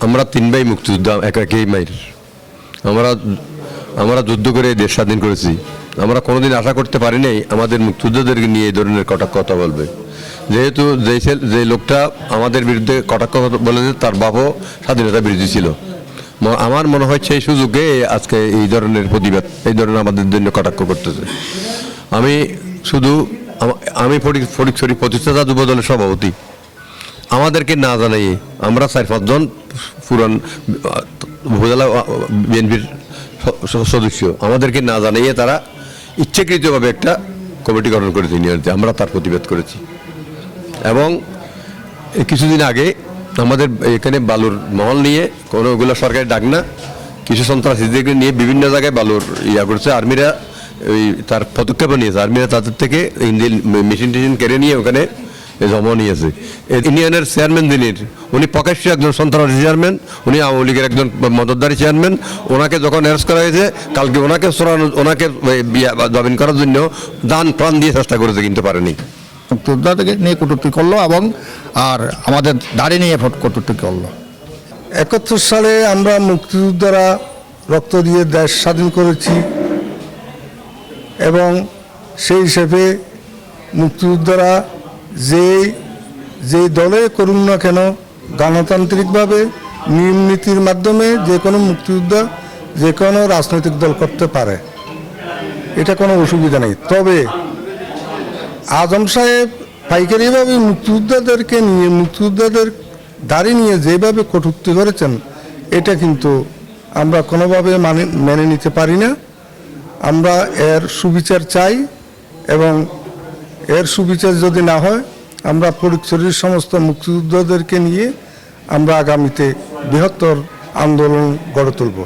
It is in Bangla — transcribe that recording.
আমরা তিন ভাই মুক্তিযোদ্ধা, এক একই মাইল আমরা আমরা যুদ্ধ করে দেশ স্বাধীন করেছি। আমরা কোনোদিন আশা করতে পারি নাই আমাদের মুক্তিযোদ্ধাদেরকে নিয়ে এই ধরনের কটাক্ষ কথা বলবে। যেহেতু যে যে লোকটা আমাদের বিরুদ্ধে কটাক্ষ কথা বলেছে, তার বাপও স্বাধীনতা বিরোধী ছিল। আমার মনে হয় সেই সুযোগে আজকে এই ধরনের প্রতিবাদ, এই ধরনের আমাদের জন্য কটাক্ষ করতেছে। আমি শুধু, আমা- আমি ফটিক ফটিকছড়ি প্রতিষ্ঠাতা যুব দলের সভাপতি। আমাদেরকে না জানাই আমরা চার পাঁচজন পুরান উপজেলা বিএনপির সদস্য। আমাদেরকে না জানাইয়ে তারা ইচ্ছাকৃতভাবে একটা কমিটি গঠন করেছে নিয়মিত আমরা তার প্রতিবাদ করেছি। এবং কিছুদিন আগে আমাদের এখানে বালুর মহল নিয়ে কোনো ওগুলো সরকারি ডাক না, কিছু সন্ত্রাসীদেরকে নিয়ে বিভিন্ন জায়গায় বালুর ইয়া করছে। আর্মিরা ওই তার পদক্ষেপও নিয়েছে। আর্মিরা তাদের থেকে ইঞ্জিন মেশিন টেশিন কেড়ে নিয়ে ওখানে জমা নিয়েছে ইউনিয়নের চেয়ারম্যান যিনি উনি প্রকাশ্য একজন সন্ত্রাসী চেয়ারম্যান উনি আওয়ামী লীগের একজন মদতদারি চেয়ারম্যান ওনাকে যখন অ্যারেস্ট করা হয়েছে কালকে ওনাকে সরানো ওনাকে জামিন করার জন্য দান প্রাণ দিয়ে চেষ্টা করেছে কিন্তু পারেনি। মুক্তিযোদ্ধাদেরকে নিয়ে কটূক্তি করল এবং আর আমাদের দাড়ি নিয়ে ফট কটূক্তি করল। একাত্তর সালে আমরা মুক্তিযোদ্ধারা রক্ত দিয়ে দেশ স্বাধীন করেছি এবং সেই হিসেবে মুক্তিযোদ্ধারা যে যে দলে করুন না কেন, গণতান্ত্রিকভাবে নিয়ম নীতির মাধ্যমে যে কোনো মুক্তিযোদ্ধা যে কোনো রাজনৈতিক দল করতে পারে। এটা কোনো অসুবিধা নেই। তবে আজম সাহেব পাইকারিভাবে মুক্তিযোদ্ধাদেরকে নিয়ে, মুক্তিযোদ্ধাদের দাঁড়িয়ে নিয়ে যেভাবে কটূক্তি করেছেন, এটা কিন্তু আমরা কোনোভাবে মানে মেনে নিতে পারি না। আমরা এর সুবিচার চাই এবং এর সুবিচার যদি না হয়, আমরা ফরিদশরীর সমস্ত মুক্তিযোদ্ধাদেরকে নিয়ে আমরা আগামীতে বৃহত্তর আন্দোলন গড়ে তুলব।